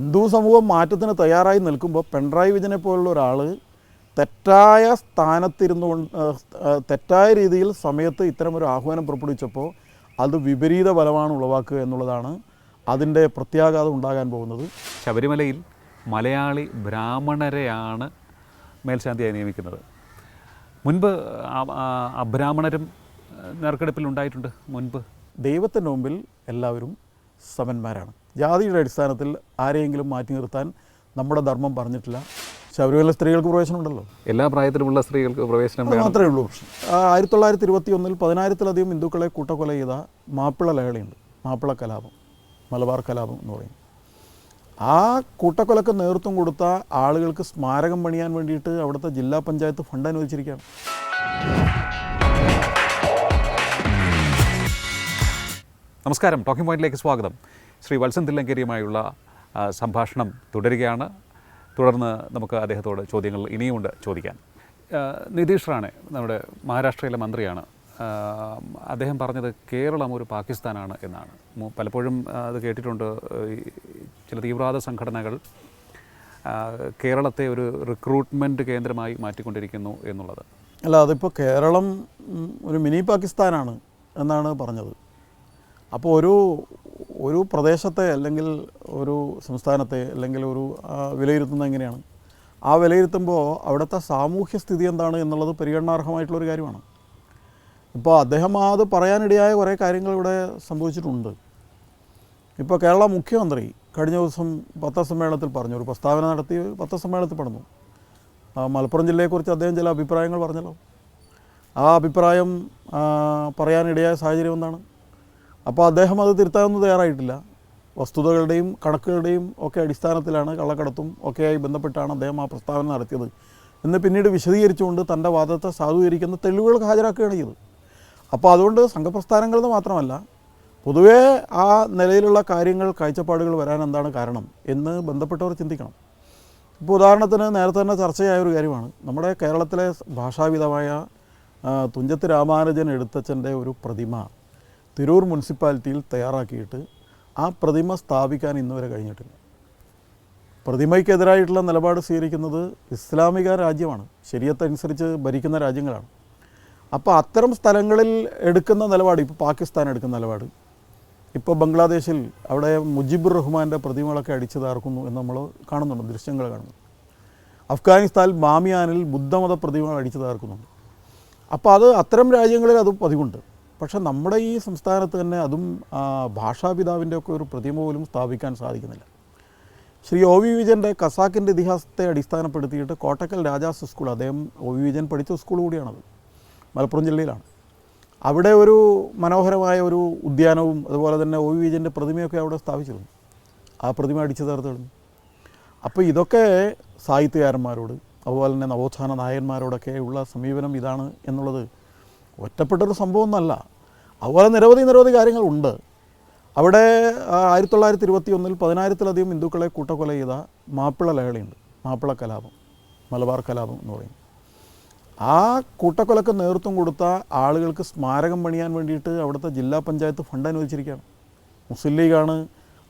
ഹിന്ദു സമൂഹം മാറ്റത്തിന് തയ്യാറായി നിൽക്കുമ്പോൾ പിണറായി വിജയനെ പോലുള്ള ഒരാൾ തെറ്റായ സ്ഥാനത്തിരുന്നു കൊണ്ട് തെറ്റായ രീതിയിൽ സമയത്ത് ഇത്തരമൊരു ആഹ്വാനം പുറപ്പെടുവിച്ചപ്പോൾ അത് വിപരീത ഫലമാണ് ഉളവാക്കുക എന്നുള്ളതാണ് അതിന്റെ പ്രത്യാഘാതം ഉണ്ടാകാൻ പോകുന്നത്. ശബരിമലയിൽ മലയാളി ബ്രാഹ്മണരെയാണ് മേൽശാന്തിയായി നിയമിക്കുന്നത്. മുൻപ് അബ്രാഹ്മണരും നറുക്കെടുപ്പിൽ ഉണ്ടായിട്ടുണ്ട് മുൻപ്. ദൈവത്തിന്റെ മുമ്പിൽ എല്ലാവരും സമന്മാരാണ്. ജാതിയുടെ അടിസ്ഥാനത്തിൽ ആരെയെങ്കിലും മാറ്റി നിർത്താൻ നമ്മുടെ ധർമ്മം പറഞ്ഞിട്ടില്ല. ശബരിമല സ്ത്രീകൾക്ക് പ്രവേശനം ഉണ്ടല്ലോ. എല്ലാ പ്രായത്തിലുമുള്ള സ്ത്രീകൾക്ക് പ്രവേശനം വേണം. മാത്രമേ ഉള്ളൂ. ആ, ആയിരത്തി തൊള്ളായിരത്തി ഇരുപത്തി ഒന്നിൽ പതിനായിരത്തിലധികം ഹിന്ദുക്കളെ കൂട്ടക്കൊല ചെയ്ത മാപ്പിള ലഹളയുണ്ട്. മാപ്പിള കലാപം മലബാർ കലാപം എന്ന് പറയും. ആ കൂട്ടക്കൊലക്ക് നേതൃത്വം കൊടുത്ത ആളുകൾക്ക് സ്മാരകം പണിയാൻ വേണ്ടിയിട്ട് അവിടുത്തെ ജില്ലാ പഞ്ചായത്ത് ഫണ്ട് അനുവദിച്ചിരിക്കുകയാണ്. നമസ്കാരം. ടോക്കിംഗ് പോയിന്റിലേക്ക് സ്വാഗതം. ശ്രീ വത്സൻ തില്ലങ്കേരിയുമായുള്ള സംഭാഷണം തുടരുകയാണ്. തുടർന്ന് നമുക്ക് അദ്ദേഹത്തോട് ചോദ്യങ്ങൾ ഇനിയുമുണ്ട് ചോദിക്കാൻ. നിതീഷ് റാണെ നമ്മുടെ മഹാരാഷ്ട്രയിലെ മന്ത്രിയാണ്. അദ്ദേഹം പറഞ്ഞത് കേരളം ഒരു പാകിസ്ഥാനാണ് എന്നാണ്. പലപ്പോഴും അത് കേട്ടിട്ടുണ്ട് ചില തീവ്രവാദ സംഘടനകൾ കേരളത്തെ ഒരു റിക്രൂട്ട്മെന്റ് കേന്ദ്രമായി മാറ്റിക്കൊണ്ടിരിക്കുന്നു എന്നുള്ളത്. അല്ല അതിപ്പോൾ കേരളം ഒരു മിനി പാകിസ്ഥാനാണ് എന്നാണ് പറഞ്ഞത്. അപ്പോൾ ഒരു ഒരു പ്രദേശത്തെ അല്ലെങ്കിൽ ഒരു സംസ്ഥാനത്തെ അല്ലെങ്കിൽ ഒരു വിലയിരുത്തുന്നത് എങ്ങനെയാണ്? ആ വിലയിരുത്തുമ്പോൾ അവിടുത്തെ സാമൂഹ്യ സ്ഥിതി എന്താണ് എന്നുള്ളത് പരിഗണനാർഹമായിട്ടുള്ളൊരു കാര്യമാണ്. ഇപ്പോൾ അദ്ദേഹം അത് പറയാനിടയായ കുറേ കാര്യങ്ങൾ ഇവിടെ സംഭവിച്ചിട്ടുണ്ട്. ഇപ്പോൾ കേരള മുഖ്യമന്ത്രി കഴിഞ്ഞ ദിവസം പത്രസമ്മേളനത്തിൽ പറഞ്ഞു ഒരു പ്രസ്താവന നടത്തി പത്രസമ്മേളനത്തിൽ പറഞ്ഞു. മലപ്പുറം ജില്ലയെക്കുറിച്ച് അദ്ദേഹം ചില അഭിപ്രായങ്ങൾ പറഞ്ഞല്ലോ. ആ അഭിപ്രായം പറയാനിടയായ സാഹചര്യം എന്താണ്? അപ്പോൾ അദ്ദേഹം അത് തിരുത്താനൊന്നും തയ്യാറായിട്ടില്ല. വസ്തുതകളുടെയും കണക്കുകളുടെയും ഒക്കെ അടിസ്ഥാനത്തിലാണ് കള്ളക്കടത്തും ഒക്കെയായി ബന്ധപ്പെട്ടാണ് അദ്ദേഹം ആ പ്രസ്താവന നടത്തിയത്. എന്ന് പിന്നീട് വിശദീകരിച്ചുകൊണ്ട് തന്റെ വാദത്തെ സാധൂകരിക്കുന്ന തെളിവുകൾ ഹാജരാക്കുകയാണ് ചെയ്തത്. അപ്പോൾ അതുകൊണ്ട് സംഘപ്രസ്ഥാനങ്ങളിൽ നിന്ന് മാത്രമല്ല പൊതുവേ ആ നിലയിലുള്ള കാര്യങ്ങൾ കാഴ്ചപ്പാടുകൾ വരാൻ എന്താണ് കാരണം എന്ന് ബന്ധപ്പെട്ടവർ ചിന്തിക്കണം. ഇപ്പോൾ ഉദാഹരണത്തിന് നേരത്തെ തന്നെ ചർച്ചയായ ഒരു കാര്യമാണ്. നമ്മുടെ കേരളത്തിലെ ഭാഷാവിധമായ തുഞ്ചത്ത് രാമാനുജൻ എഴുത്തച്ഛന്റെ ഒരു പ്രതിമ തിരൂർ മുനിസിപ്പാലിറ്റിയിൽ തയ്യാറാക്കിയിട്ട് ആ പ്രതിമ സ്ഥാപിക്കാൻ ഇന്നുവരെ കഴിഞ്ഞിട്ടില്ല. പ്രതിമയ്ക്കെതിരായിട്ടുള്ള നിലപാട് സ്വീകരിക്കുന്നത് ഇസ്ലാമിക രാജ്യമാണ്. ശരീരത്തനുസരിച്ച് ഭരിക്കുന്ന രാജ്യങ്ങളാണ്. അപ്പോൾ അത്തരം സ്ഥലങ്ങളിൽ എടുക്കുന്ന നിലപാട് ഇപ്പോൾ പാകിസ്ഥാൻ എടുക്കുന്ന നിലപാട് ഇപ്പോൾ ബംഗ്ലാദേശിൽ അവിടെ മുജിബുർ റഹ്മാന്റെ പ്രതിമകളൊക്കെ അടിച്ചു തകർക്കുന്നു എന്ന് നമ്മൾ കാണുന്നുണ്ട് ദൃശ്യങ്ങൾ കാണുന്നു അഫ്ഗാനിസ്ഥാനിൽ ബാമിയാനിൽ ബുദ്ധമത പ്രതിമകൾ അടിച്ചു തകർക്കുന്നുണ്ട് അപ്പോൾ അത് അത്തരം രാജ്യങ്ങളിൽ അത് പതിവുണ്ട്. പക്ഷേ നമ്മുടെ ഈ സംസ്ഥാനത്ത് തന്നെ അതും ഭാഷാപിതാവിന്റെ ഒക്കെ ഒരു പ്രതിമ പോലും സ്ഥാപിക്കാൻ സാധിക്കുന്നില്ല. ശ്രീ ഒ വി വിജയന്റെ കസാക്കിന്റെ ഇതിഹാസത്തെ അടിസ്ഥാനപ്പെടുത്തിയിട്ട് കോട്ടക്കൽ രാജാസ് സ്കൂൾ അദ്ദേഹം ഒ വി വിജയൻ പഠിച്ച സ്കൂൾ കൂടിയാണത്. മലപ്പുറം ജില്ലയിലാണ്. അവിടെ ഒരു മനോഹരമായ ഒരു ഉദ്യാനവും അതുപോലെ തന്നെ ഒ വി വിജയന്റെ പ്രതിമയൊക്കെ അവിടെ സ്ഥാപിച്ചിരുന്നു. ആ പ്രതിമ അടിച്ചു തീർത്തിടുന്നു അപ്പോൾ ഇതൊക്കെ സാഹിത്യകാരന്മാരോട് അതുപോലെ തന്നെ നവോത്ഥാന നായകന്മാരോടൊക്കെ ഉള്ള സമീപനം ഇതാണ് എന്നുള്ളത് ഒറ്റപ്പെട്ടൊരു സംഭവമൊന്നുമല്ല. അതുപോലെ നിരവധി നിരവധി കാര്യങ്ങളുണ്ട്. അവിടെ ആയിരത്തി തൊള്ളായിരത്തി ഇരുപത്തി ഒന്നിൽ പതിനായിരത്തിലധികം ഹിന്ദുക്കളെ കൂട്ടക്കൊല ചെയ്ത മാപ്പിള ലഹളിയുണ്ട്. മാപ്പിള കലാപം മലബാർ കലാപം എന്ന് പറയും. ആ കൂട്ടക്കൊലക്ക് നേതൃത്വം കൊടുത്ത ആളുകൾക്ക് സ്മാരകം പണിയാൻ വേണ്ടിയിട്ട് അവിടുത്തെ ജില്ലാ പഞ്ചായത്ത് ഫണ്ട് അനുവദിച്ചിരിക്കുകയാണ്. മുസ്ലിം ലീഗാണ്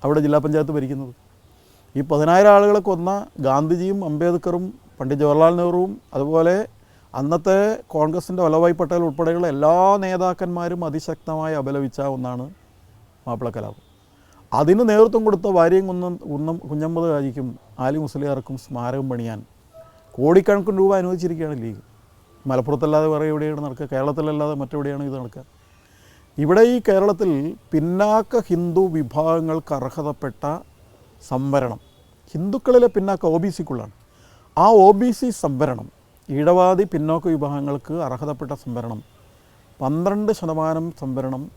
അവിടെ ജില്ലാ പഞ്ചായത്ത് ഭരിക്കുന്നത്. ഈ പതിനായിരം ആളുകളെ കൊന്ന ഗാന്ധിജിയും അംബേദ്കറും പണ്ഡിറ്റ് ജവഹർലാൽ നെഹ്റുവും അതുപോലെ അന്നത്തെ കോൺഗ്രസിന്റെ വല്ലഭായ് പട്ടേൽ ഉൾപ്പെടെയുള്ള എല്ലാ നേതാക്കന്മാരും അതിശക്തമായി അപലപിച്ച ഒന്നാണ് മാപ്പിള കലാപം. അതിന് നേതൃത്വം കൊടുത്ത വാര്യം കുന്നം കുന്നം കുഞ്ഞമ്മദ് ഹാജിക്കും ആലി മുസ്ലിയാർക്കും സ്മാരകം പണിയാൻ കോടിക്കണക്കിന് രൂപ അനുവദിച്ചിരിക്കുകയാണ് ലീഗ്. മലപ്പുറത്തല്ലാതെ വേറെ എവിടെയാണ് നടക്കുക? കേരളത്തിലല്ലാതെ മറ്റെവിടെയാണ് ഇത് നടക്കുക? ഇവിടെ ഈ കേരളത്തിൽ പിന്നാക്ക ഹിന്ദു വിഭാഗങ്ങൾക്ക് അർഹതപ്പെട്ട സംവരണം. ഹിന്ദുക്കളിലെ പിന്നാക്ക ഒ ബി സിക്കുള്ളാണ് ആ ഒ ബി സി സംവരണം ഈഴവാദി പിന്നോക്ക വിഭാഗങ്ങൾക്ക് അർഹതപ്പെട്ട സംവരണം പന്ത്രണ്ട് ശതമാനം സംവരണം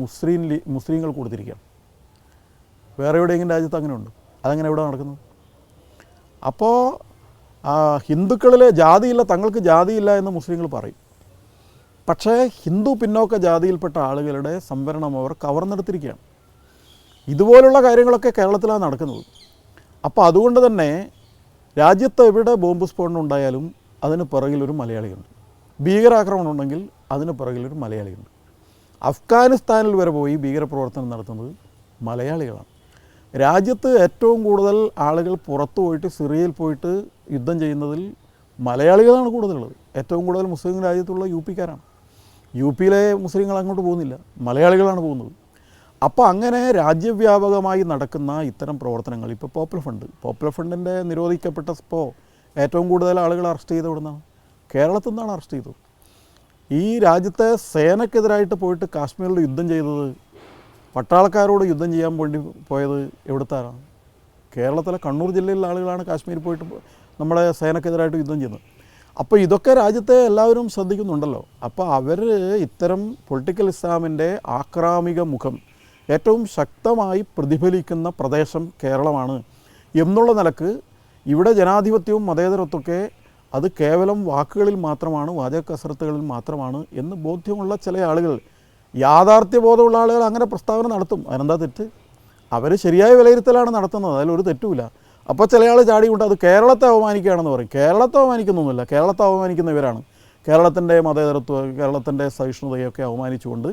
മുസ്ലിം ലീ മുസ്ലിങ്ങൾ കൊടുത്തിരിക്കുകയാണ്. വേറെ എവിടെയെങ്കിലും രാജ്യത്ത് അങ്ങനെ ഉണ്ട് അതങ്ങനെ എവിടെ നടക്കുന്നത് അപ്പോൾ ഹിന്ദുക്കളിലെ ജാതിയില്ല തങ്ങൾക്ക് ജാതിയില്ല എന്ന് മുസ്ലിങ്ങൾ പറയും. പക്ഷേ ഹിന്ദു പിന്നോക്ക ജാതിയിൽപ്പെട്ട ആളുകളുടെ സംവരണം അവർ കവർന്നെടുത്തിരിക്കുകയാണ്. ഇതുപോലുള്ള കാര്യങ്ങളൊക്കെ കേരളത്തിലാണ് നടക്കുന്നത്. അപ്പോൾ അതുകൊണ്ട് തന്നെ രാജ്യത്ത് എവിടെ ബോംബ് സ്ഫോടനം ഉണ്ടായാലും അതിന് പിറകിലൊരു മലയാളിയുണ്ട്. ഭീകരാക്രമണം ഉണ്ടെങ്കിൽ അതിന് പിറകിലൊരു മലയാളിയുണ്ട്. അഫ്ഗാനിസ്ഥാനിൽ വരെ പോയി ഭീകരപ്രവർത്തനം നടത്തുന്നത് മലയാളികളാണ്. രാജ്യത്ത് ഏറ്റവും കൂടുതൽ ആളുകൾ പുറത്തു പോയിട്ട് സിറിയയിൽ പോയിട്ട് യുദ്ധം ചെയ്യുന്നതിൽ മലയാളികളാണ് കൂടുതലുള്ളത്. ഏറ്റവും കൂടുതൽ മുസ്ലിം രാജ്യത്തുള്ള യു പിക്കാരാണ് യു പിയിലെ മുസ്ലിങ്ങൾ അങ്ങോട്ട് പോകുന്നില്ല. മലയാളികളാണ് പോകുന്നത്. അപ്പോൾ അങ്ങനെ രാജ്യവ്യാപകമായി നടക്കുന്ന ഇത്തരം പ്രവർത്തനങ്ങൾ ഇപ്പോൾ പോപ്പുലർ ഫണ്ട് പോപ്പുലർ ഫണ്ടിന്റെ നിരോധിക്കപ്പെട്ടപ്പോൾ ഏറ്റവും കൂടുതൽ ആളുകൾ അറസ്റ്റ് ചെയ്ത് ഇവിടുന്നാണ് കേരളത്തിൽ നിന്നാണ് അറസ്റ്റ് ചെയ്തത്. ഈ രാജ്യത്തെ സേനക്കെതിരായിട്ട് പോയിട്ട് കാശ്മീരിൽ യുദ്ധം ചെയ്തത് പട്ടാളക്കാരോട് യുദ്ധം ചെയ്യാൻ വേണ്ടി പോയത് എവിടുത്താരാണ് കേരളത്തിലെ കണ്ണൂർ ജില്ലയിലെ ആളുകളാണ് കാശ്മീരിൽ പോയിട്ട് നമ്മുടെ സേനക്കെതിരായിട്ട് യുദ്ധം ചെയ്യുന്നത് അപ്പോൾ ഇതൊക്കെ രാജ്യത്തെ എല്ലാവരും ശ്രദ്ധിക്കുന്നുണ്ടല്ലോ. അപ്പോൾ അവർ ഇത്തരം പൊളിറ്റിക്കൽ ഇസ്ലാമിന്റെ ആക്രാമിക മുഖം ഏറ്റവും ശക്തമായി പ്രതിഫലിക്കുന്ന പ്രദേശം കേരളമാണ് എന്നുള്ള നിലയ്ക്ക് ഇവിടെ ജനാധിപത്യവും മതേതരത്വമൊക്കെ അത് കേവലം വാക്കുകളിൽ മാത്രമാണ് വാചക കസരത്തുകളിൽ മാത്രമാണ് എന്ന് ബോധ്യമുള്ള ചില ആളുകൾ യാഥാർത്ഥ്യബോധമുള്ള ആളുകൾ അങ്ങനെ പ്രസ്താവന നടത്തും. അതിനെന്താ തെറ്റ്? അവർ ശരിയായ വിലയിരുത്തലാണ് നടത്തുന്നത്. അതിലൊരു തെറ്റുമില്ല. അപ്പോൾ ചില ആൾ ചാടി കൊണ്ട് അത് കേരളത്തെ അവമാനിക്കുകയാണെന്ന് പറയും. കേരളത്തെ അവമാനിക്കുന്നൊന്നുമില്ല കേരളത്തെ അവമാനിക്കുന്ന ഇവരാണ്. കേരളത്തിന്റെ മതേതരത്വം കേരളത്തിന്റെ സഹിഷ്ണുതയൊക്കെ അവമാനിച്ചുകൊണ്ട്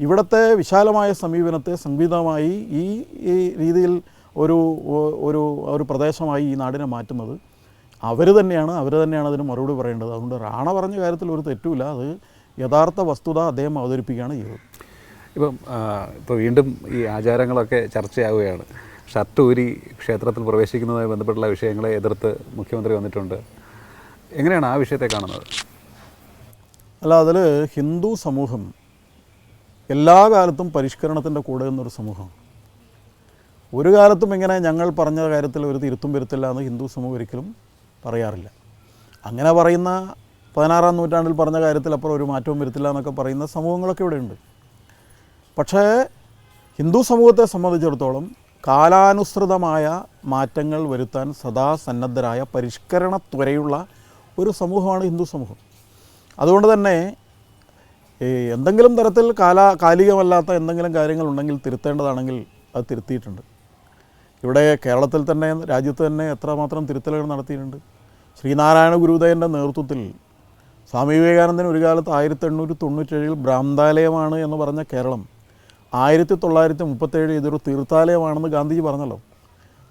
ഇവിടുത്തെ വിശാലമായ സമീപനത്തെ സംഗീതമായി ഈ രീതിയിൽ ഒരു ഒരു ഒരു പ്രദേശമായി ഈ നാടിനെ മാറ്റുന്നത്. അവർ തന്നെയാണ് അവർ തന്നെയാണ് അതിന് മറുപടി പറയേണ്ടത്. അതുകൊണ്ട് റാണ പറഞ്ഞ കാര്യത്തിൽ ഒരു തെറ്റുമില്ല. അത് യഥാർത്ഥ വസ്തുത അദ്ദേഹം അവതരിപ്പിക്കുകയാണ് ചെയ്തത്. ഇപ്പം ഇപ്പോൾ വീണ്ടും ഈ ആചാരങ്ങളൊക്കെ ചർച്ചയാവുകയാണ്. ഷർട്ട് ഊരി ക്ഷേത്രത്തിൽ പ്രവേശിക്കുന്നതുമായി ബന്ധപ്പെട്ടുള്ള വിഷയങ്ങളെ എതിർത്ത് മുഖ്യമന്ത്രി വന്നിട്ടുണ്ട്. എങ്ങനെയാണ് ആ വിഷയത്തെ കാണുന്നത്? അല്ല അതിൽ ഹിന്ദു സമൂഹം എല്ലാ കാലത്തും പരിഷ്കരണത്തിന്റെ കൂടെ നിന്നൊരു സമൂഹമാണ്. ഒരു കാലത്തും ഇങ്ങനെ ഞങ്ങൾ പറഞ്ഞ കാര്യത്തിൽ ഒരു തിരുത്തും വരുത്തില്ല എന്ന് ഹിന്ദു സമൂഹം ഒരിക്കലും പറയാറില്ല. അങ്ങനെ പറയുന്ന പതിനാറാം നൂറ്റാണ്ടിൽ പറഞ്ഞ കാര്യത്തിൽ അപ്പുറം ഒരു മാറ്റവും വരുത്തില്ല എന്നൊക്കെ പറയുന്ന സമൂഹങ്ങളൊക്കെ ഇവിടെയുണ്ട്. പക്ഷേ ഹിന്ദു സമൂഹത്തെ സംബന്ധിച്ചിടത്തോളം കാലാനുസൃതമായ മാറ്റങ്ങൾ വരുത്താൻ സദാ സന്നദ്ധരായ പരിഷ്കരണ ത്വരയുള്ള ഒരു സമൂഹമാണ് ഹിന്ദു സമൂഹം. അതുകൊണ്ട് തന്നെ എന്തെങ്കിലും തരത്തിൽ കാലാ കാലികമല്ലാത്ത എന്തെങ്കിലും കാര്യങ്ങളുണ്ടെങ്കിൽ തിരുത്തേണ്ടതാണെങ്കിൽ അത് തിരുത്തിയിട്ടുണ്ട്. ഇവിടെ കേരളത്തിൽ തന്നെ രാജ്യത്ത് തന്നെ എത്രമാത്രം തിരുത്തലുകൾ നടത്തിയിട്ടുണ്ട്. ശ്രീനാരായണ ഗുരുദേവന്റെ നേതൃത്വത്തിൽ സ്വാമി വിവേകാനന്ദൻ ഒരു കാലത്ത് ആയിരത്തി എണ്ണൂറ്റി തൊണ്ണൂറ്റേഴിൽ ഭ്രാന്താലയമാണ് എന്ന് പറഞ്ഞ കേരളം ആയിരത്തി തൊള്ളായിരത്തി മുപ്പത്തേഴ് ഇതൊരു തീർത്ഥാലയമാണെന്ന് ഗാന്ധിജി പറഞ്ഞല്ലോ.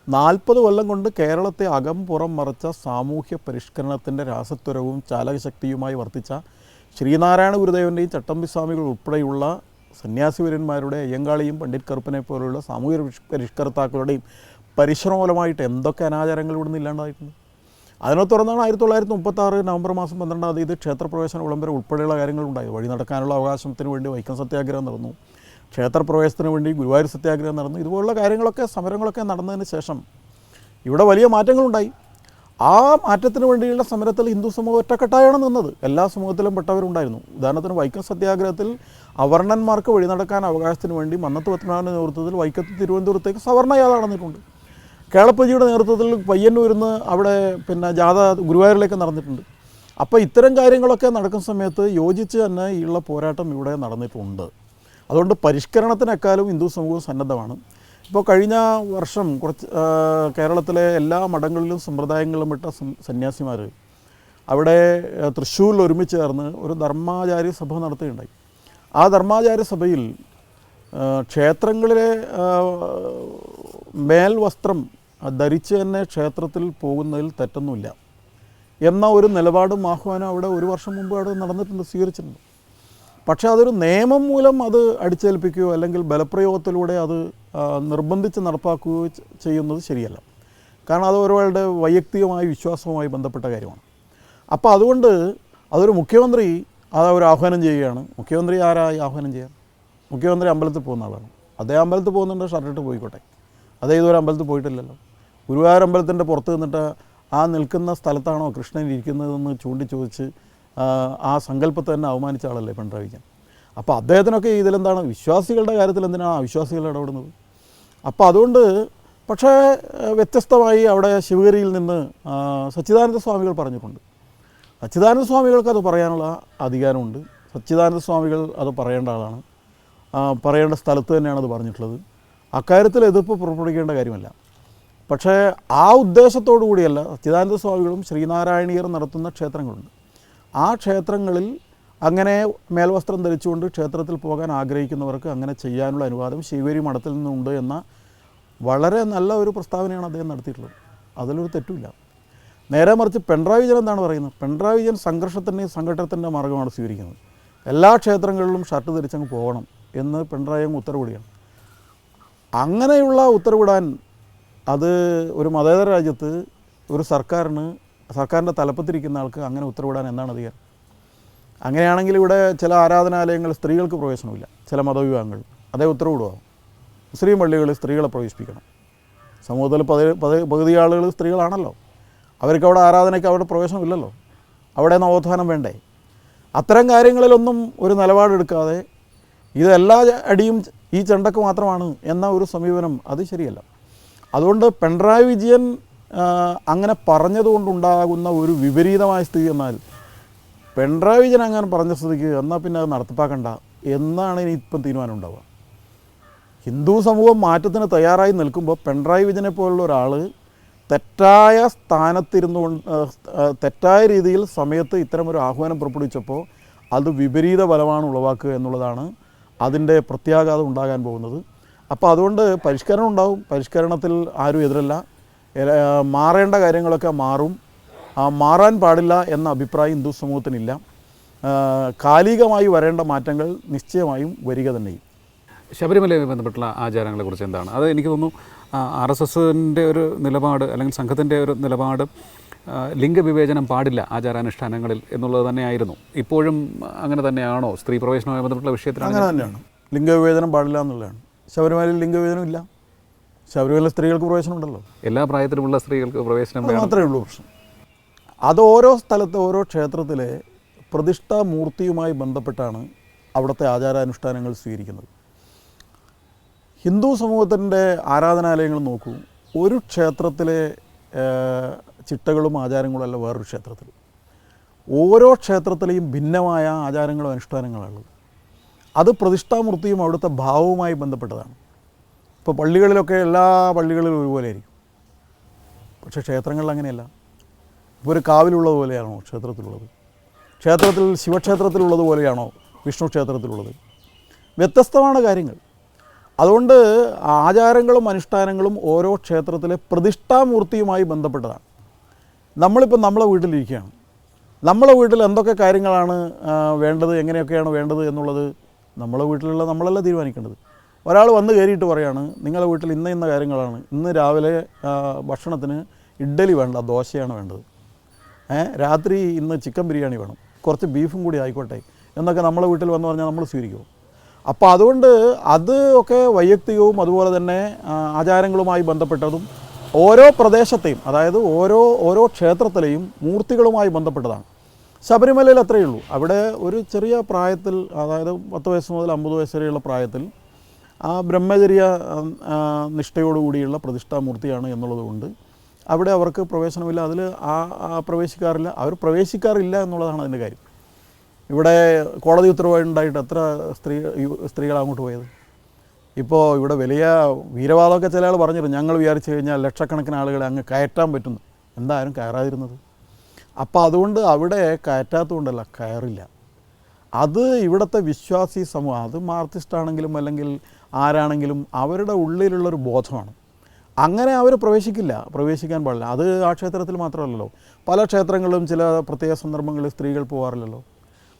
നാൽപ്പത് കൊല്ലം കൊണ്ട് കേരളത്തെ അകം പുറം മറച്ച സാമൂഹ്യ പരിഷ്കരണത്തിന്റെ രാസത്വരവും ചാലകശക്തിയുമായി വർത്തിച്ച ശ്രീനാരായണ ഗുരുദേവന്റെയും ചട്ടമ്പി സ്വാമികൾ ഉൾപ്പെടെയുള്ള സന്യാസിവര്യന്മാരുടെ അയ്യങ്കാളിയും പണ്ഡിറ്റ് കറുപ്പനെ പോലുള്ള പരിഷ്- പരിഷ്കർത്താക്കളുടെയും പരിശ്രമഫലമായിട്ട് എന്തൊക്കെ അനാചാരങ്ങൾ ഇവിടെ നിന്ന് ഇല്ലാണ്ടായിട്ടുണ്ട്? അതിനെ തുടർന്നാണ് ആയിരത്തി തൊള്ളായിരത്തി മുപ്പത്തി ആറ് നവംബർ മാസം പന്ത്രണ്ടാം തീയതി ക്ഷേത്രപ്രവേശന വിളംബരം ഉൾപ്പെടെയുള്ള കാര്യങ്ങൾ കാര്യങ്ങളുണ്ടായി വഴി നടക്കാനുള്ള അവകാശത്തിന് വേണ്ടി വൈക്കം സത്യാഗ്രഹം നടന്നു. ക്ഷേത്രപ്രവേശത്തിന് വേണ്ടി ഗുരുവായൂർ സത്യാഗ്രഹം നടന്നു. ഇതുപോലുള്ള കാര്യങ്ങളൊക്കെ സമരങ്ങളൊക്കെ നടന്നതിന് ശേഷം ഇവിടെ വലിയ മാറ്റങ്ങളുണ്ടായി. ആ മാറ്റത്തിന് വേണ്ടിയുള്ള സമരത്തിൽ ഹിന്ദു സമൂഹം ഒറ്റക്കെട്ടായാണ് നിന്നത്. എല്ലാ സമൂഹത്തിലും പെട്ടവരുണ്ടായിരുന്നു. ഉദാഹരണത്തിന് വൈക്കം സത്യാഗ്രഹത്തിൽ അവർണന്മാർക്ക് വഴി നടക്കാൻ അവകാശത്തിന് വേണ്ടി മന്നത്ത് പത്മനാഭന്റെ നേതൃത്വത്തിൽ വൈക്കത്ത് തിരുവനന്തപുരത്തേക്ക് സവർണ ജാഥ നടന്നിട്ടുണ്ട്. കേളപ്പജിയുടെ നേതൃത്വത്തിൽ പയ്യന്നൂരിന്ന് അവിടെ പിന്നെ ജാഥ ഗുരുവായൂരിലേക്ക് നടന്നിട്ടുണ്ട്. അപ്പോൾ ഇത്തരം കാര്യങ്ങളൊക്കെ നടക്കുന്ന സമയത്ത് യോജിച്ച് തന്നെ ഉള്ള പോരാട്ടം ഇവിടെ നടന്നിട്ടുണ്ട്. അതുകൊണ്ട് പരിഷ്കരണത്തിനെക്കാളും ഹിന്ദു സമൂഹം സന്നദ്ധമാണ്. ഇപ്പോൾ കഴിഞ്ഞ വർഷം കുറച്ച് കേരളത്തിലെ എല്ലാ മഠങ്ങളിലും സമ്പ്രദായങ്ങളിലും വിട്ട സന്യാസിമാർ അവിടെ തൃശ്ശൂരിൽ ഒരുമിച്ച് ചേർന്ന് ഒരു ധർമാചാര്യ സഭ നടത്തുകയുണ്ടായി. ആ ധർമാചാര്യ സഭയിൽ ക്ഷേത്രങ്ങളിലെ മേൽവസ്ത്രം ധരിച്ച് തന്നെ ക്ഷേത്രത്തിൽ പോകുന്നതിൽ തെറ്റൊന്നുമില്ല. എന്ന ഒരു നിലപാടും ആഹ്വാനം അവിടെ ഒരു വർഷം മുമ്പ് അവിടെ നടന്നിട്ടുണ്ട് സ്വീകരിച്ചിട്ടുണ്ട്. പക്ഷേ അതൊരു നിയമം മൂലം അത് അടിച്ചേൽപ്പിക്കുകയോ അല്ലെങ്കിൽ ബലപ്രയോഗത്തിലൂടെ അത് നിർബന്ധിച്ച് നടപ്പാക്കുകയോ ചെയ്യുന്നത് ശരിയല്ല. കാരണം അത് ഒരാളുടെ വൈയക്തികമായ വിശ്വാസവുമായി ബന്ധപ്പെട്ട കാര്യമാണ്. അപ്പോൾ അതുകൊണ്ട് അതൊരു മുഖ്യമന്ത്രി അത് അവർ ആഹ്വാനം ചെയ്യുകയാണ്. മുഖ്യമന്ത്രി ആരായി ആഹ്വാനം ചെയ്യാൻ? മുഖ്യമന്ത്രി അമ്പലത്തിൽ പോകുന്ന ആളാണ്. അദ്ദേഹം അമ്പലത്തിൽ പോകുന്നുണ്ട് ഷർട്ടിട്ട് പോയിക്കോട്ടെ. അതേ ഇതുവരെ അമ്പലത്തിൽ പോയിട്ടില്ലല്ലോ. ഗുരുവായൂർ അമ്പലത്തിന്റെ പുറത്ത് നിന്നിട്ട് ആ നിൽക്കുന്ന സ്ഥലത്താണോ കൃഷ്ണൻ ഇരിക്കുന്നതെന്ന് ചൂണ്ടി ചോദിച്ച് ആ, സങ്കല്പത്തെ തന്നെ അവമാനിച്ച ആളല്ലേ പിണറായി വിജയൻ? അപ്പോൾ അദ്ദേഹത്തിനൊക്കെ ഇതിലെന്താണ്? വിശ്വാസികളുടെ കാര്യത്തിൽ എന്തിനാണ് അവിശ്വാസികൾ ഇടപെടുന്നത്? അപ്പോൾ അതുകൊണ്ട് പക്ഷേ വ്യത്യസ്തമായി അവിടെ ശിവഗിരിയിൽ നിന്ന് സച്ചിദാനന്ദ സ്വാമികൾ പറഞ്ഞിട്ടുണ്ട്. സച്ചിദാനന്ദ സ്വാമികൾക്ക് അത് പറയാനുള്ള അധികാരമുണ്ട്. സച്ചിദാനന്ദ സ്വാമികൾ അത് പറയേണ്ട ആളാണ്. പറയേണ്ട സ്ഥലത്ത് തന്നെയാണ് അത് പറഞ്ഞിട്ടുള്ളത്. അക്കാര്യത്തിൽ എതിർപ്പ് പുറപ്പെടുവിക്കേണ്ട കാര്യമല്ല. പക്ഷേ ആ ഉദ്ദേശത്തോടു കൂടിയല്ല സച്ചിദാനന്ദ സ്വാമികളും ശ്രീനാരായണീയർ നടത്തുന്ന ക്ഷേത്രങ്ങളുണ്ട്. ആ ക്ഷേത്രങ്ങളിൽ അങ്ങനെ മേൽവസ്ത്രം ധരിച്ചുകൊണ്ട് ക്ഷേത്രത്തിൽ പോകാൻ ആഗ്രഹിക്കുന്നവർക്ക് അങ്ങനെ ചെയ്യാനുള്ള അനുവാദം ശിവേരി മഠത്തിൽ നിന്നുണ്ട് എന്ന വളരെ നല്ല ഒരു പ്രസ്താവനയാണ് അദ്ദേഹം നടത്തിയിട്ടുള്ളത്. അതിലൊരു തെറ്റുമില്ല. നേരെ മറിച്ച് പിണറായി വിജയൻ എന്താണ് പറയുന്നത്? പിണറായി വിജയൻ സംഘർഷത്തിന്റെയും സംഘട്ടത്തിന്റെ മാർഗമാണ് സ്വീകരിക്കുന്നത്. എല്ലാ ക്ഷേത്രങ്ങളിലും ഷർട്ട് ധരിച്ചങ്ങ് പോകണം എന്ന് പിണറായി അങ്ങ് ഉത്തരവിടുകയാണ്. അങ്ങനെയുള്ള ഉത്തരവിടാൻ അത് ഒരു മതേതര രാജ്യത്ത് ഒരു സർക്കാരിന് സർക്കാരിന്റെ തലപ്പത്തിരിക്കുന്ന ആൾക്ക് അങ്ങനെ ഉത്തരവിടാൻ എന്താണ് അധികാരം? അങ്ങനെയാണെങ്കിൽ ഇവിടെ ചില ആരാധനാലയങ്ങൾ സ്ത്രീകൾക്ക് പ്രവേശനമില്ല ചില മതവിഭാഗങ്ങൾ. അതേ ഉത്തരവിടുക മുസ്ലിം പള്ളികളിൽ സ്ത്രീകളെ പ്രവേശിപ്പിക്കണം. സമൂഹത്തിൽ പകുതി ആളുകൾ സ്ത്രീകളാണല്ലോ. അവർക്ക് അവിടെ ആരാധനയ്ക്ക് അവിടെ പ്രവേശനമില്ലല്ലോ. അവിടെ നവോത്ഥാനം വേണ്ടേ? അത്തരം കാര്യങ്ങളിലൊന്നും ഒരു നിലപാടെടുക്കാതെ ഇതെല്ലാ അടിയും ഈ ചെണ്ടക്ക് മാത്രമാണ് എന്ന ഒരു സമീപനം അത് ശരിയല്ല. അതുകൊണ്ട് പിണറായി വിജയൻ അങ്ങനെ പറഞ്ഞതുകൊണ്ടുണ്ടാകുന്ന ഒരു വിപരീതമായ സ്ഥിതി എന്നാൽ പിണറായി വിജയൻ അങ്ങനെ പറഞ്ഞ സ്ഥിതിക്ക് എന്നാൽ പിന്നെ അത് നടത്തിപ്പാക്കണ്ട എന്നാണ് ഇനി ഇപ്പം തീരുമാനം ഉണ്ടാവുക ഹിന്ദു സമൂഹം മാറ്റത്തിന് തയ്യാറായി നിൽക്കുമ്പോൾ പിണറായി വിജയനെ പോലുള്ള ഒരാൾ തെറ്റായ സ്ഥാനത്തിരുന്നു തെറ്റായ രീതിയിൽ സമയത്ത് ഇത്തരമൊരു ആഹ്വാനം പുറപ്പെടുവിച്ചപ്പോൾ അത് വിപരീത ഫലമാണ് ഉളവാക്കുക എന്നുള്ളതാണ് അതിന്റെ പ്രത്യാഘാതം ഉണ്ടാകാൻ പോകുന്നത്. അപ്പോൾ അതുകൊണ്ട് പരിഷ്കരണം ഉണ്ടാവും. പരിഷ്കരണത്തിൽ ആരും എതിരല്ല. മാറേണ്ട കാര്യങ്ങളൊക്കെ മാറും. മാറാൻ പാടില്ല എന്ന അഭിപ്രായം ഹിന്ദു സമൂഹത്തിനില്ല. കാലികമായി വരേണ്ട മാറ്റങ്ങൾ നിശ്ചയമായും വരിക തന്നെയും. ശബരിമലയുമായി ബന്ധപ്പെട്ടുള്ള ആചാരങ്ങളെക്കുറിച്ച് എന്താണ്? അത് എനിക്ക് തോന്നുന്നു ആർ എസ് എസിന്റെ ഒരു നിലപാട് അല്ലെങ്കിൽ സംഘത്തിന്റെ ഒരു നിലപാട് ലിംഗവിവേചനം പാടില്ല ആചാരാനുഷ്ഠാനങ്ങളിൽ എന്നുള്ളത് തന്നെയായിരുന്നു. ഇപ്പോഴും അങ്ങനെ തന്നെയാണോ? സ്ത്രീ പ്രവേശനവുമായി ബന്ധപ്പെട്ട വിഷയത്തിൽ അങ്ങനെ തന്നെയാണ്. ലിംഗവിവേചനം പാടില്ല എന്നുള്ളതാണ്. ശബരിമലയിൽ ലിംഗവിവേചനം ഇല്ല. ശബരിമല സ്ത്രീകൾക്ക് പ്രവേശനം ഉണ്ടല്ലോ. എല്ലാ പ്രായത്തിലുമുള്ള സ്ത്രീകൾക്ക് പ്രവേശനം മാത്രമേ ഉള്ളൂ പ്രശ്നം. അത് ഓരോ സ്ഥലത്തെ ഓരോ ക്ഷേത്രത്തിലെ പ്രതിഷ്ഠാമൂർത്തിയുമായി ബന്ധപ്പെട്ടാണ് അവിടുത്തെ ആചാരാനുഷ്ഠാനങ്ങൾ സ്വീകരിക്കുന്നത്. ഹിന്ദു സമൂഹത്തിന്റെ ആരാധനാലയങ്ങൾ നോക്കൂ. ഒരു ക്ഷേത്രത്തിലെ ചിട്ടകളും ആചാരങ്ങളും അല്ല വേറൊരു ക്ഷേത്രത്തിൽ. ഓരോ ക്ഷേത്രത്തിലെയും ഭിന്നമായ ആചാരങ്ങളും അനുഷ്ഠാനങ്ങളാണുള്ളത് അത് പ്രതിഷ്ഠാമൂർത്തിയും അവിടുത്തെ ഭാവവുമായി ബന്ധപ്പെട്ടതാണ്. ഇപ്പോൾ പള്ളികളിലൊക്കെ എല്ലാ പള്ളികളിലും ഒരുപോലെ ആയിരിക്കും പക്ഷേ ക്ഷേത്രങ്ങളിൽ അങ്ങനെയല്ല. ഇപ്പോൾ ഒരു കാവിലുള്ളത് പോലെയാണോ ക്ഷേത്രത്തിലുള്ളത്? ക്ഷേത്രത്തിൽ ശിവക്ഷേത്രത്തിലുള്ളത് പോലെയാണോ വിഷ്ണു ക്ഷേത്രത്തിലുള്ളത്? വ്യത്യസ്തമാണ് കാര്യങ്ങൾ. അതുകൊണ്ട് ആചാരങ്ങളും അനുഷ്ഠാനങ്ങളും ഓരോ ക്ഷേത്രത്തിലെ പ്രതിഷ്ഠാമൂർത്തിയുമായി ബന്ധപ്പെട്ടതാണ്. നമ്മളിപ്പോൾ നമ്മളെ വീട്ടിലിരിക്കുകയാണ്. നമ്മളെ വീട്ടിൽ എന്തൊക്കെ കാര്യങ്ങളാണ് വേണ്ടത് എങ്ങനെയൊക്കെയാണ് വേണ്ടത് എന്നുള്ളത് നമ്മളെ വീട്ടിലുള്ള നമ്മളല്ല തീരുമാനിക്കേണ്ടത്. ഒരാൾ വന്ന് കയറിയിട്ട് പറയാണ് നിങ്ങളുടെ വീട്ടിൽ ഇന്ന ഇന്ന കാര്യങ്ങളാണ്. ഇന്ന് രാവിലെ ഭക്ഷണത്തിന് ഇഡ്ഡലി വേണ്ട ദോശയാണ് വേണ്ടത്. രാത്രി ഇന്ന് ചിക്കൻ ബിരിയാണി വേണം. കുറച്ച് ബീഫും കൂടി ആയിക്കോട്ടെ എന്നൊക്കെ നമ്മളെ വീട്ടിൽ വന്ന് പറഞ്ഞാൽ നമ്മൾ സ്വീകരിക്കുമോ? അപ്പോൾ അതുകൊണ്ട് അത് ഒക്കെ വൈയക്തികവും അതുപോലെ തന്നെ ആചാരങ്ങളുമായി ബന്ധപ്പെട്ടതും ഓരോ പ്രദേശത്തെയും അതായത് ഓരോ ഓരോ ക്ഷേത്രത്തിലെയും മൂർത്തികളുമായി ബന്ധപ്പെട്ടതാണ്. ശബരിമലയിൽ അത്രയേ ഉള്ളൂ. അവിടെ ഒരു ചെറിയ പ്രായത്തിൽ അതായത് പത്ത് വയസ്സ് മുതൽ അമ്പത് വയസ്സ് വരെയുള്ള പ്രായത്തിൽ ആ ബ്രഹ്മചര്യ നിഷ്ഠയോടുകൂടിയുള്ള പ്രതിഷ്ഠാമൂർത്തിയാണ് എന്നുള്ളതുകൊണ്ട് അവിടെ അവർക്ക് പ്രവേശനമില്ല. അതിൽ ആ പ്രവേശിക്കാറില്ല. അവർ പ്രവേശിക്കാറില്ല എന്നുള്ളതാണ് അതിന്റെ കാര്യം. ഇവിടെ കോടതി ഉത്തരവുണ്ടായിട്ട് എത്ര സ്ത്രീ സ്ത്രീകൾ അങ്ങോട്ട് പോയത്? ഇപ്പോൾ ഇവിടെ വലിയ വീരവാദമൊക്കെ ചില ആൾ പറഞ്ഞിരുന്നു. ഞങ്ങൾ വിചാരിച്ചു കഴിഞ്ഞാൽ ലക്ഷക്കണക്കിന് ആളുകളെ അങ്ങ് കയറ്റാൻ പറ്റുന്നു. എന്തായാലും കയറാതിരുന്നത്. അപ്പോൾ അതുകൊണ്ട് അവിടെ കയറ്റാത്തതുകൊണ്ടല്ല കയറില്ല. അത് ഇവിടുത്തെ വിശ്വാസി സമൂഹം അത് മാർത്തിസ്റ്റ് ആണെങ്കിലും അല്ലെങ്കിൽ ആരാണെങ്കിലും അവരുടെ ഉള്ളിലുള്ളൊരു ബോധമാണ്. അങ്ങനെ അവർ പ്രവേശിക്കില്ല. പ്രവേശിക്കാൻ പാടില്ല. അത് ആ ക്ഷേത്രത്തിൽ മാത്രമല്ലല്ലോ. പല ക്ഷേത്രങ്ങളിലും ചില പ്രത്യേക സന്ദർഭങ്ങളിൽ സ്ത്രീകൾ പോകാറില്ലല്ലോ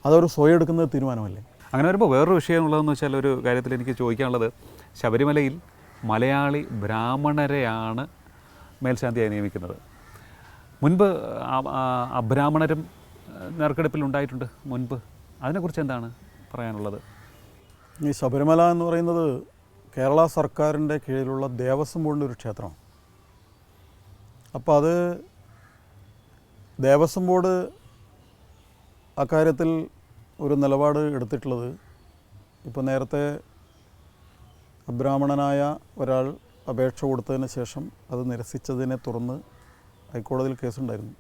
അതവർ സ്വയം എടുക്കുന്നത് തീരുമാനമല്ലേ? അങ്ങനെ വരുമ്പോൾ വേറൊരു വിഷയം ഉള്ളതെന്ന് വെച്ചാൽ ഒരു കാര്യത്തിൽ എനിക്ക് ചോദിക്കാനുള്ളത് ശബരിമലയിൽ മലയാളി ബ്രാഹ്മണരെയാണ് മേൽശാന്തിയായി നിയമിക്കുന്നത്. മുൻപ് അബ്രാഹ്മണരും നറുക്കെടുപ്പിൽ ഉണ്ടായിട്ടുണ്ട് മുൻപ്. അതിനെക്കുറിച്ച് എന്താണ് പറയാനുള്ളത്? ഈ ശബരിമല എന്ന് പറയുന്നത് കേരള സർക്കാരിന്റെ കീഴിലുള്ള ദേവസ്വം ബോർഡിന്റെ ഒരു ക്ഷേത്രമാണ്. അപ്പോൾ അത് ദേവസ്വം ബോർഡ് അക്കാര്യത്തിൽ ഒരു നിലപാട് എടുത്തിട്ടുള്ളത്. ഇപ്പോൾ നേരത്തെ അബ്രാഹ്മണനായ ഒരാൾ അപേക്ഷ കൊടുത്തതിന് ശേഷം അത് നിരസിച്ചതിനെ തുടർന്ന് ഹൈക്കോടതിയിൽ കേസുണ്ടായിരുന്നു.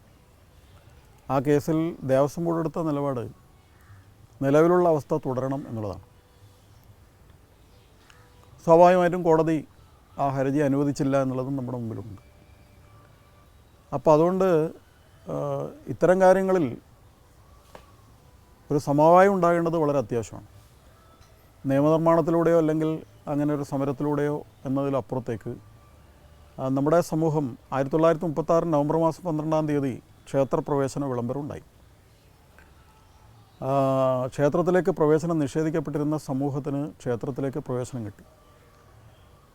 ആ കേസിൽ ദേവസ്വം ബോർഡ് എടുത്ത നിലപാട് നിലവിലുള്ള അവസ്ഥ തുടരണം എന്നുള്ളതാണ്. സ്വാഭാവികമായിട്ടും കോടതി ആ ഹർജി അനുവദിച്ചില്ല എന്നുള്ളതും നമ്മുടെ മുമ്പിലുണ്ട്. അപ്പോൾ അതുകൊണ്ട് ഇത്തരം കാര്യങ്ങളിൽ ഒരു സമവായം ഉണ്ടാകേണ്ടത് വളരെ അത്യാവശ്യമാണ്. നിയമനിർമ്മാണത്തിലൂടെയോ അല്ലെങ്കിൽ അങ്ങനെ ഒരു സമരത്തിലൂടെയോ എന്നതിലപ്പുറത്തേക്ക് നമ്മുടെ സമൂഹം ആയിരത്തി തൊള്ളായിരത്തി മുപ്പത്തി ആറ് നവംബർ മാസം പന്ത്രണ്ടാം തീയതി ക്ഷേത്രപ്രവേശന വിളംബരം ഉണ്ടായി ക്ഷേത്രത്തിലേക്ക് പ്രവേശനം നിഷേധിക്കപ്പെട്ടിരുന്ന സമൂഹത്തിന് ക്ഷേത്രത്തിലേക്ക് പ്രവേശനം കിട്ടി.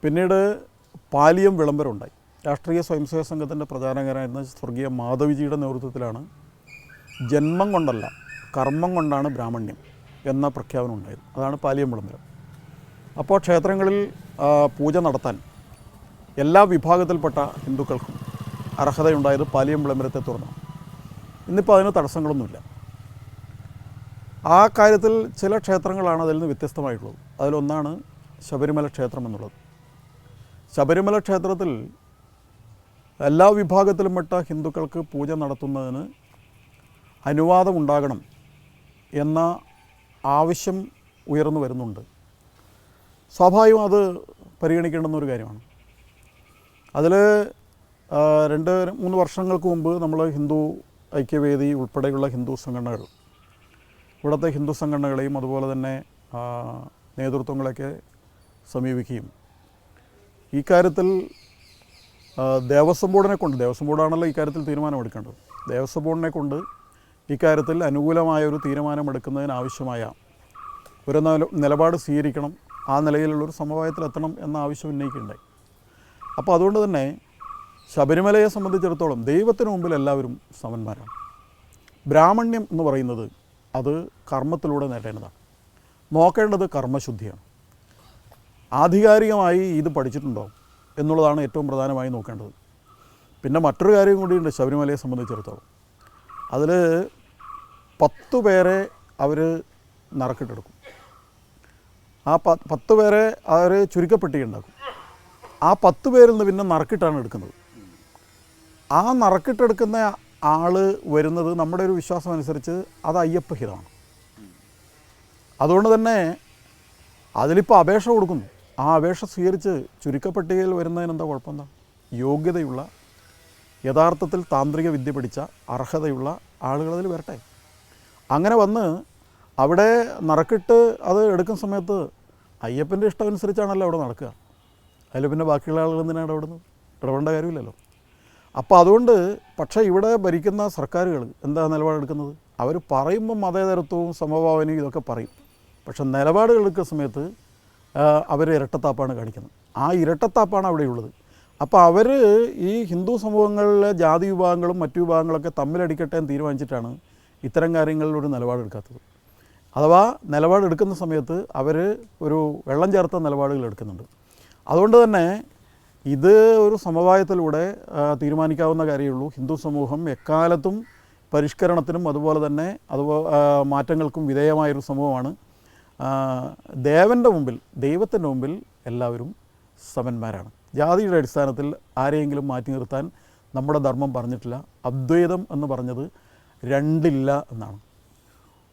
പിന്നീട് പാലിയം വിളംബരം ഉണ്ടായി രാഷ്ട്രീയ സ്വയംസേവക സംഘത്തിന്റെ പ്രചാരകരായിരുന്ന സ്വർഗീയ മാധവിജിയുടെ നേതൃത്വത്തിലാണ് ജന്മം കൊണ്ടല്ല കർമ്മം കൊണ്ടാണ് ബ്രാഹ്മണ്യം എന്ന പ്രഖ്യാപനം ഉണ്ടായത്. അതാണ് പാലിയം വിളംബരം. അപ്പോൾ ക്ഷേത്രങ്ങളിൽ പൂജ നടത്താൻ എല്ലാ വിഭാഗത്തിൽപ്പെട്ട ഹിന്ദുക്കൾക്കും അർഹതയുണ്ടായത് പാലിയം വിളംബരത്തെ തുടർന്നാണ് ഇന്നിപ്പോൾ അതിന് തടസ്സങ്ങളൊന്നുമില്ല. ആ കാര്യത്തിൽ ചില ക്ഷേത്രങ്ങളാണ് അതിൽ നിന്ന് വ്യത്യസ്തമായിട്ടുള്ളത്. അതിലൊന്നാണ് ശബരിമല ക്ഷേത്രം എന്നുള്ളത്. ശബരിമല ക്ഷേത്രത്തിൽ എല്ലാ വിഭാഗത്തിലും പെട്ട ഹിന്ദുക്കൾക്ക് പൂജ നടത്തുന്നതിന് അനുവാദമുണ്ടാകണം എന്ന ആവശ്യം ഉയർന്നു വരുന്നുണ്ട്. സ്വാഭാവികം അത് പരിഗണിക്കേണ്ടുന്ന ഒരു കാര്യമാണ് അതിൽ രണ്ട് മൂന്ന് വർഷങ്ങൾക്ക് മുമ്പ് നമ്മൾ ഹിന്ദു ഐക്യവേദി ഉൾപ്പെടെയുള്ള ഹിന്ദു സംഘടനകൾ ഇവിടുത്തെ ഹിന്ദു സംഘടനകളെയും അതുപോലെ തന്നെ നേതൃത്വങ്ങളെയൊക്കെ സമീപിക്കുകയും. ഈ കാര്യത്തിൽ ദേവസ്വം ബോർഡിനെ കൊണ്ട് ദേവസ്വം ബോർഡാണല്ലോ ഈ കാര്യത്തിൽ തീരുമാനമെടുക്കേണ്ടത്. ദേവസ്വം ബോർഡിനെ കൊണ്ട് ഈ കാര്യത്തിൽ അനുകൂലമായ ഒരു തീരുമാനമെടുക്കുന്നതിനാവശ്യമായ ഒരു നില നിലപാട് സ്വീകരിക്കണം. ആ നിലയിലുള്ളൊരു സമവായത്തിലെത്തണം എന്ന ആവശ്യം ഉന്നയിക്കുകയുണ്ടായി അപ്പോൾ അതുകൊണ്ട് തന്നെ ശബരിമലയെ സംബന്ധിച്ചിടത്തോളം ദൈവത്തിന് മുമ്പിൽ എല്ലാവരും സമന്മാരാണ്. ബ്രാഹ്മണ്യം എന്ന് പറയുന്നത് അത് കർമ്മത്തിലൂടെ നേടേണ്ടതാണ്. നോക്കേണ്ടത് കർമ്മശുദ്ധിയാണ്. ആധികാരികമായി ഇത് പഠിച്ചിട്ടുണ്ടോ എന്നുള്ളതാണ് ഏറ്റവും പ്രധാനമായി നോക്കേണ്ടത്. പിന്നെ മറ്റൊരു കാര്യം കൂടിയുണ്ട് ശബരിമലയെ സംബന്ധിച്ചിടത്തോളം. അതിൽ പത്ത് പേരെ അവർ നറുക്കിട്ടെടുക്കും. ആ പ പത്ത് പേരെ അവർ ചുരുക്കപ്പെട്ടിയുണ്ടാക്കും ആ പത്ത് പേരിൽ നിന്ന് പിന്നെ നറുക്കിട്ടാണ് എടുക്കുന്നത്. ആ നറുക്കിട്ടെടുക്കുന്ന ആൾ വരുന്നത് നമ്മുടെ ഒരു വിശ്വാസം അനുസരിച്ച് അത് അയ്യപ്പ അയ്യപ്പഹിതമാണ് അതുകൊണ്ട് തന്നെ അതിലിപ്പോൾ അപേക്ഷ കൊടുക്കുന്നു. ആ അപേക്ഷ സ്വീകരിച്ച് ചുരുക്കപ്പട്ടികയിൽ വരുന്നതിന് എന്താ കുഴപ്പം എന്താ യോഗ്യതയുള്ള യഥാർത്ഥത്തിൽ താന്ത്രിക വിദ്യ പഠിച്ച അർഹതയുള്ള ആളുകൾ അതിൽ വരട്ടെ. അങ്ങനെ വന്ന് അവിടെ നറക്കിട്ട് അത് എടുക്കുന്ന സമയത്ത് അയ്യപ്പന്റെ ഇഷ്ടം അനുസരിച്ചാണല്ലോ അവിടെ നടക്കുക. അതിൽ പിന്നെ ബാക്കിയുള്ള ആളുകൾ എന്തിനാണ് ഇടപെടുന്നത് ഇടപെടേണ്ട കാര്യമില്ലല്ലോ. അപ്പോൾ അതുകൊണ്ട് പക്ഷേ ഇവിടെ ഭരിക്കുന്ന സർക്കാരുകൾ എന്താ നിലപാടെടുക്കുന്നത് അവർ പറയുമ്പോൾ മതേതരത്വവും സമഭാവനയും ഇതൊക്കെ പറയും. പക്ഷെ നിലപാടുകൾ എടുക്കുന്ന സമയത്ത് അവർ ഇരട്ടത്താപ്പാണ് കാണിക്കുന്നത്. ആ ഇരട്ടത്താപ്പാണ് അവിടെയുള്ളത് അപ്പോൾ അവർ ഈ ഹിന്ദു സമൂഹങ്ങളിലെ ജാതി വിഭാഗങ്ങളും മറ്റു വിഭാഗങ്ങളൊക്കെ തമ്മിലടിക്കട്ടെ എന്ന് തീരുമാനിച്ചിട്ടാണ് ഇത്തരം കാര്യങ്ങളിലൊരു നിലപാടെടുക്കാത്തത്. അഥവാ നിലപാടെടുക്കുന്ന സമയത്ത് അവർ ഒരു വെള്ളം ചേർത്ത നിലപാടുകൾ എടുക്കുന്നുണ്ട്. അതുകൊണ്ട് തന്നെ ഇത് ഒരു സമവായത്തിലൂടെ തീരുമാനിക്കാവുന്ന കാര്യമുള്ളൂ ഹിന്ദു സമൂഹം എക്കാലത്തും പരിഷ്കരണത്തിനും അതുപോലെ തന്നെ അതുപോലെ മാറ്റങ്ങൾക്കും വിധേയമായൊരു സമൂഹമാണ്. ദേവന്റെ മുമ്പിൽ ദൈവത്തിന്റെ മുമ്പിൽ എല്ലാവരും സമന്മാരാണ്. ജാതിയുടെ അടിസ്ഥാനത്തിൽ ആരെയെങ്കിലും മാറ്റി നിർത്താൻ നമ്മുടെ ധർമ്മം പറഞ്ഞിട്ടില്ല. അദ്വൈതം എന്ന് പറഞ്ഞത് രണ്ടില്ല എന്നാണ്.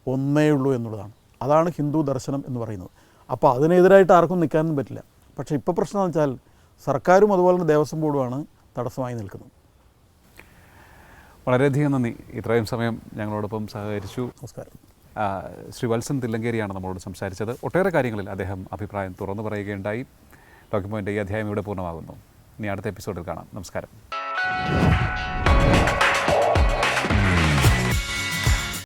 ഒന്നേ ഉള്ളൂ എന്നുള്ളതാണ്. അതാണ് ഹിന്ദു ദർശനം എന്ന് പറയുന്നത്. അപ്പോൾ അതിനെതിരായിട്ട് ആർക്കും നിൽക്കാനും പറ്റില്ല. പക്ഷേ ഇപ്പോൾ പ്രശ്നം എന്ന് വെച്ചാൽ സർക്കാരും അതുപോലെ തന്നെ ദേവസ്വം ബോർഡുമാണ് തടസ്സമായി നിൽക്കുന്നത്. വളരെയധികം നന്ദി. ഇത്രയും സമയം ഞങ്ങളോടൊപ്പം സഹകരിച്ചു. നമസ്കാരം. ശ്രീ വത്സൻ തില്ലങ്കേരിയാണ് നമ്മളോട് സംസാരിച്ചത്. ഒട്ടേറെ കാര്യങ്ങളിൽ അദ്ദേഹം അഭിപ്രായം തുറന്നു പറയുകയുണ്ടായി. ഡോക്യുമെന്റ് ഈ അധ്യായം ഇവിടെ പൂർണമാകുന്നു. ഇനി അടുത്ത എപ്പിസോഡിൽ കാണാം. നമസ്കാരം.